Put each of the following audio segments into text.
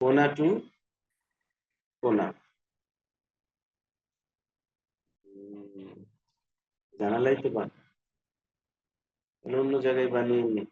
কোনা টু কোনা। জানালাই তো বান অন্য জায়গায় বানিয়ে নি।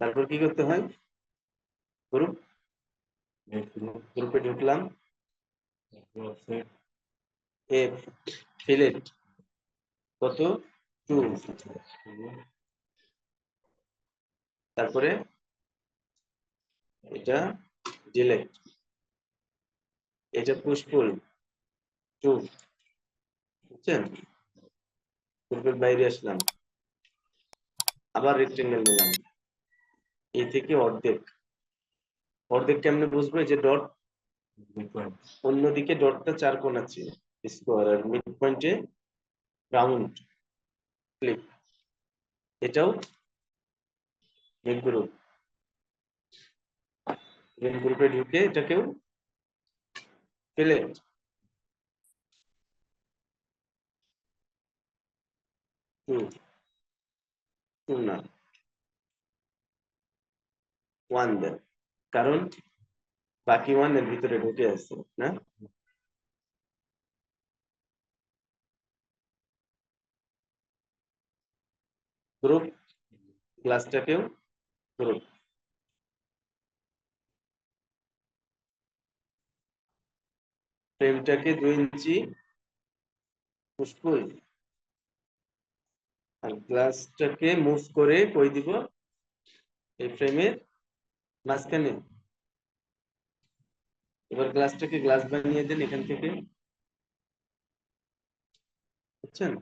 তারপর কি করতে হয়? গ্রুপ গ্রুপে ঢুকলাম। এফ ফিলেট কত? টু তারপরে এটা ডিলেক্ট এটা পুষ্পুল টু বুঝছেন? গ্রুপের বাইরে আসলাম। আবার রেক্টেঙ্গেল নিলাম। এই থেকে অর্ধেক। অর্ধেক কেমনে বুঝব? যে ডট অন্যদিকে ডটটা চার কোণ আছে। স্কোয়ার আর মিড পয়েন্টে রাউন্ড ক্লিক এটাও মেন গ্রুপ মেন গ্রুপে ঢুকে এটাকেও ফেলে না ওয়ান দেন কারণ বাকি ওয়ান ভিতরে ঢুকে আছে, না? গ্রুপ ক্লাসটাকেও গ্রুপ ফ্রেমটাকে দুই ইঞ্চি পুষ্পুল আর গ্লাসটাকে মুভ করে কই দিব? এই ফ্রেমের মাঝখানে। এবার গ্লাসটাকে গ্লাস বানিয়ে দেন এখান থেকে। বুঝছেন?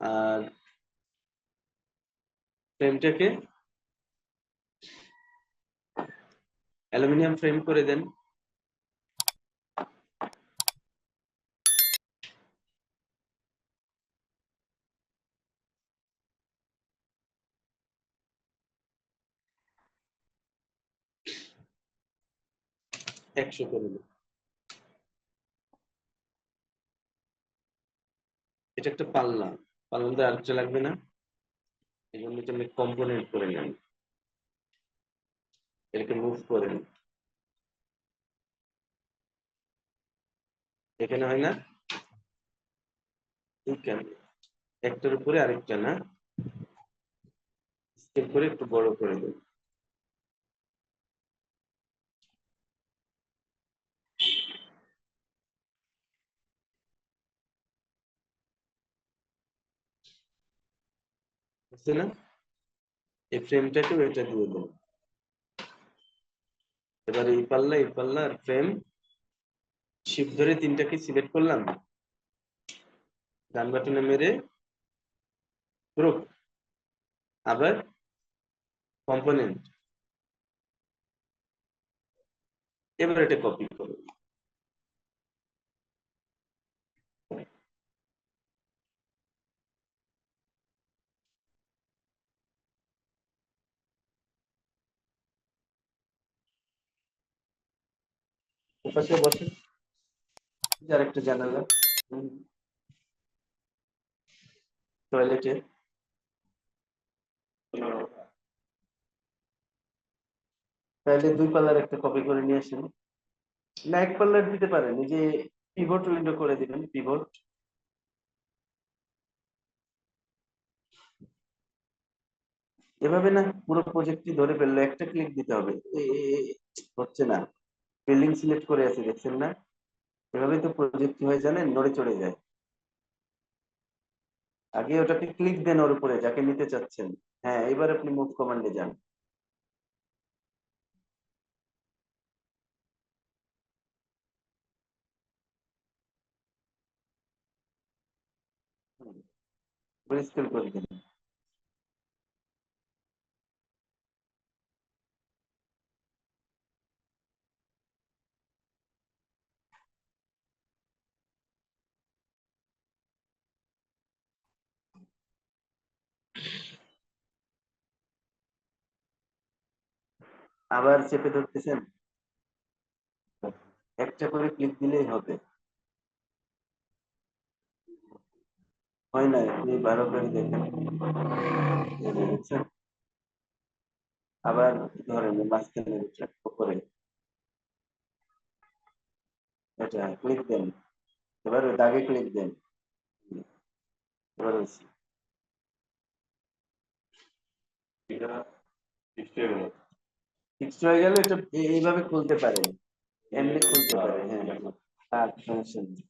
আর ফ্রেমটাকে অ্যালুমিনিয়াম ফ্রেম করে দেন। একশো করে এটা একটা পাল্লা। পাল্লাতে আরেকটা লাগবে না। এই নিচে আমি কম্পোনেন্ট করে নেন এটাকে মুভ করেন এখানে হয় না? একটার উপরে আরেকটা না? স্কেল করে একটু বড় করে দেন বুঝছে না? এই ফ্রেমটাকেও এটা দিয়ে দেন এবার এই পাল্লা এই পাল্লা আর ফ্রেম শিপ ধরে তিনটাকে সিলেক্ট করলাম। ডান বাটনে মেরে গ্রুপ আবার কম্পোনেন্ট এবার এটা কপি করো ওপাশে বসে আর একটা জানালা টয়লেটে তাহলে দুই পাল্লার একটা কপি করে নিয়ে আসেন। না, এক পাল্লার দিতে পারেন। যে পিভট উইন্ডো করে দিবেন পিভট এভাবে না পুরো প্রজেক্টটি ধরে ফেলল একটা ক্লিক দিতে হবে। হচ্ছে না। বিল্ডিং সিলেক্ট করে আছে, দেখছেন না? এভাবে তো প্রজেক্ট হয়ে জানেন, নড়ে চড়ে যায়। আগে ওটাকে ক্লিক দেন ওর উপরে, যাকে নিতে চাচ্ছেন। হ্যাঁ এবার আপনি মুভ কমান্ডে যান। স্কেল করে দিন। আবার চেপে ধরতেছেন? একটা করে ক্লিক দিলেই হবে। হয় না, আপনি বারো করে দেখেন। আবার ধরেন মাঝখানে উপরে এটা ক্লিক দেন। এবার দাগে ক্লিক দেন। এবার হয়েছে এটা ফিক্সড হয়ে গেলে এটা এইভাবে খুলতে পারে। এমনি খুলতে পারে হ্যাঁ আর সমস্যা নেই।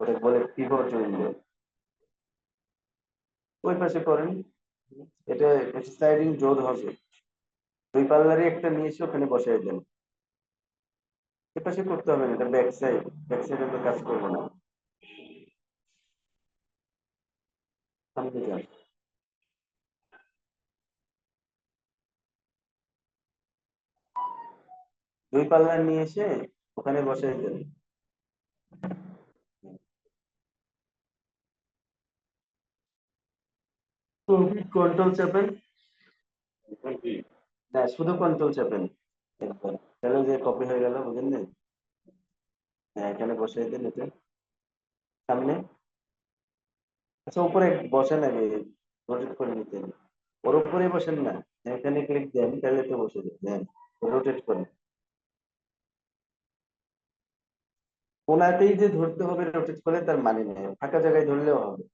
ওটা বলে পিভট উইন্ডো ওই পাশে করেন। এটা স্লাইডিং জোর হবে। দুই পাল্লারই একটা নিয়ে ওখানে বসাই দেন। এ পাশে করতে হবে না, এটা ব্যাক সাইড ব্যাক সাইড আমরা কাজ করব না। সামনে যান। দুই পাল্লা নিয়ে এসে ওখানে বসাই দেন কন্ট্রোল চাপেন। না, শুধু কন্ট্রোল চাপেন। তাহলে যে কপি হয়ে গেল, বুঝলেন না? হ্যাঁ এখানে বসাই দেন এটা। সামনে? আচ্ছা উপরে বসেন আগে রোটেট করে নিতেন। ওর উপরে বসেন না। এখানে ক্লিক দেন, তাহলে তো বসে দেন রোটেট করেন। কোনাতেই যে ধরতে হবে রোটেট করে তার মানে নেই। ফাঁকা জায়গায় ধরলেও হবে।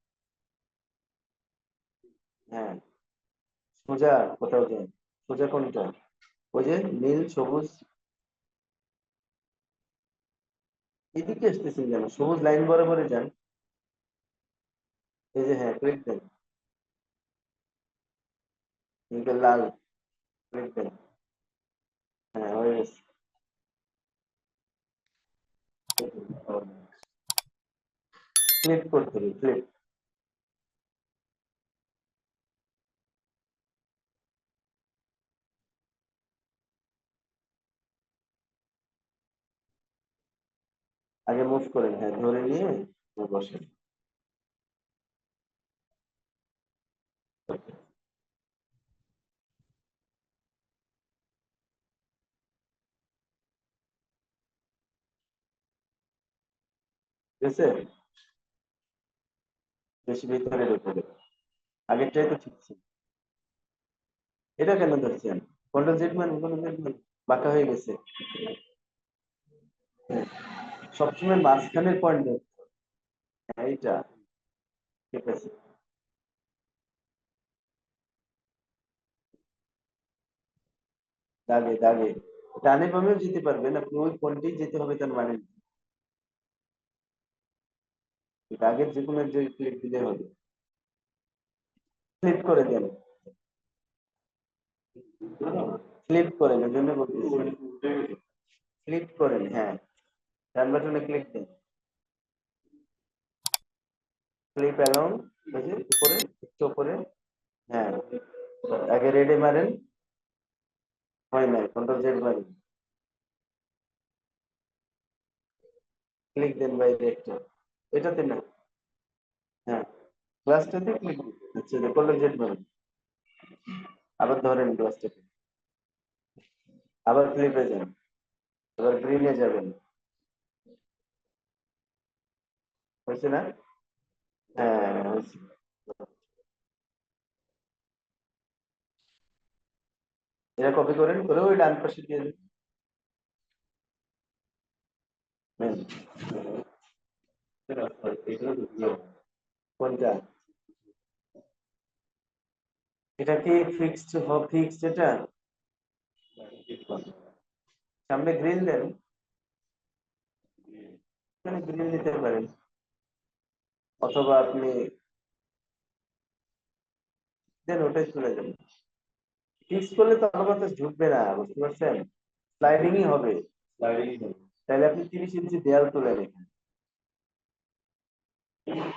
হ্যাঁ। সোজা কোথাও যায়। সোজা কোনটা? ওই যে নীল, সবুজ। এদিকে আসতেছেন কেন সবুজ লাইন বরাবরে যান। এই যে হ্যাঁ ক্লিক দেন। লাল ক্লিক দেন। হ্যাঁ হয়ে গেছে। ক্লিক করতে হবে ক্লিক আগে মুভ করেন হ্যাঁ ধরে নিয়ে বসেন ঠিক বেশি আগেরটাই তো ঠিক ছিল। এটা কেন ধরছেন? কন্ট্রোল জেড মান জেড বাঁকা হয়ে গেছে। হ্যাঁ, সবসময় মাঝখানের পয়েন্ট হ্যাঁ এইটা ঠিক আছে। দাগে দাগে। ডানে বামেও যেতে পারবেন আপনি ওই পয়েন্টেই যেতে হবে তার মানে। না। দাগের যে কোনো জায়গায় ক্লিক দিলে হবে। ক্লিক করে দেন। ক্লিক করেন এই জন্য বলতেছি। ক্লিক করেন হ্যাঁ। ডান বাটনে ক্লিক দেন। ক্লিপ অ্যালং উপরে, একটু উপরে হ্যাঁ। আগে রেডে মারেন। হয় নাই কন্ট্রোল জেড মারেন। ক্লিক দেন বাইরে একটা এটাতে না। হ্যাঁ গ্লাসটাতে ক্লিক আচ্ছা কন্ট্রোল জেড মারেন আবার ধরেন গ্লাসটাকে আবার ক্লিপে যান। এবার গ্রিনে যাবেন। হয়েছে না? হ্যাঁ হয়েছে। কপি করেন, করে ওই ডান পাশে দিয়ে দিন। কোনটা এটা কি ফিক্সড ফিক্সড এটা? সামনে গ্রিল দেন। এখানে গ্রিল দিতে পারেন। অথবা আপনি দেন ওটাই চলে যাবেন ফিক্স করলে তো আলো বাতাস ঢুকবে না বুঝতে পারছেন? স্লাইডিংই হবে। তাহলে আপনি তিরিশ ইঞ্চি দেয়াল তুলে রেখেন।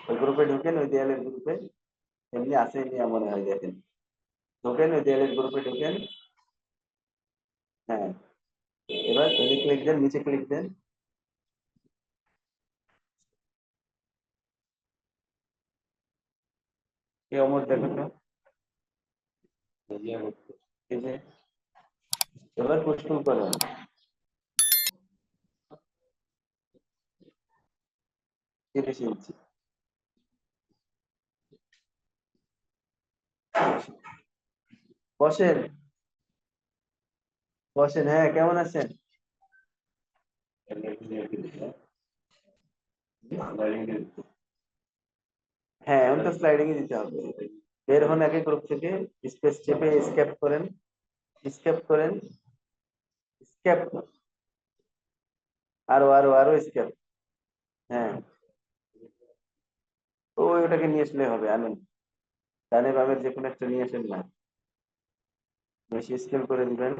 ওই গ্রুপে ঢুকেন ওই দেয়ালের গ্রুপে এমনি আছে নিয়ে মনে হয় দেখেন। ঢোকেন ওই দেয়ালের গ্রুপে ঢোকেন হ্যাঁ এবার ওই ক্লিক দেন, নিচে ক্লিক দেন। এই অমর দেখো তো এই যে, এবার পুষ্পুল করেন। তিরিশ ইঞ্চি বসেন। বসেন হ্যাঁ কেমন আছেন? হ্যাঁ এখন তো স্লাইডিং দিতে হবে। বের হন আগে গ্রুপ থেকে স্পেস চেপে স্কেপ করেন। স্কেপ করেন। স্কেপ আরও আরও আরও স্কেপ হ্যাঁ। ওই ওটাকে নিয়ে আসলে হবে, আনুন। ডানে বামের যে কোনো একটা নিয়ে আসেন না। বেশি স্কেল করে দিবেন